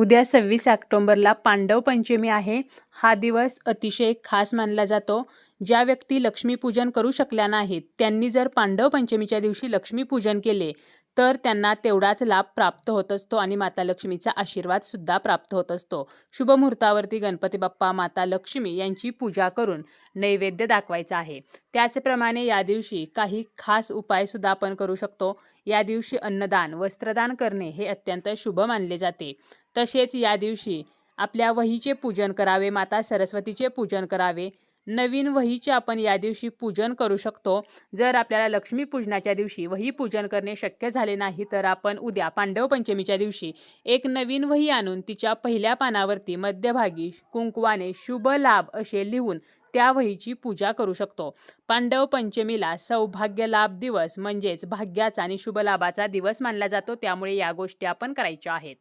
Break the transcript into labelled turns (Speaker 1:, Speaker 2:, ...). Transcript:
Speaker 1: उद्या सव्वीस ऑक्टोंबरला पांडव पंचमी आहे. हा दिवस अतिशय खास मानला जातो. ज्या व्यक्ती लक्ष्मीपूजन करू शकल्या नाहीत त्यांनी जर पांडव पंचमीच्या दिवशी लक्ष्मीपूजन केले तर त्यांना तेवढाच लाभ प्राप्त होत असतो आणि माता लक्ष्मीचा आशीर्वाद सुद्धा प्राप्त होत असतो. शुभ मुहूर्तावरती गणपती बाप्पा माता लक्ष्मी यांची पूजा करून नैवेद्य दाखवायचा आहे. त्याचप्रमाणे या दिवशी काही खास उपायसुद्धा आपण करू शकतो. या दिवशी अन्नदान वस्त्रदान करणे हे अत्यंत शुभ मानले जाते. तसेच या दिवशी आपल्या वहीचे पूजन करावे माता सरस्वतीचे पूजन करावे नवीन वहीचे आपण या दिवशी पूजन करू शकतो. जर आपल्याला लक्ष्मी पूजनाच्या दिवशी वही पूजन करणे शक्य झाले नाही तर आपण उद्या पांडव पंचमीच्या दिवशी एक नवीन वही आणून तिच्या पहिल्या पानावरती मध्यभागी कुंकवाने शुभ लाभ असे लिहून त्या वहीची पूजा करू शकतो. पांडव पंचमीला सौभाग्य लाभ दिवस म्हणजेच भाग्याचा आणि शुभलाभाचा दिवस मानला जातो. त्यामुळे या गोष्टी आपण करायच्या आहेत.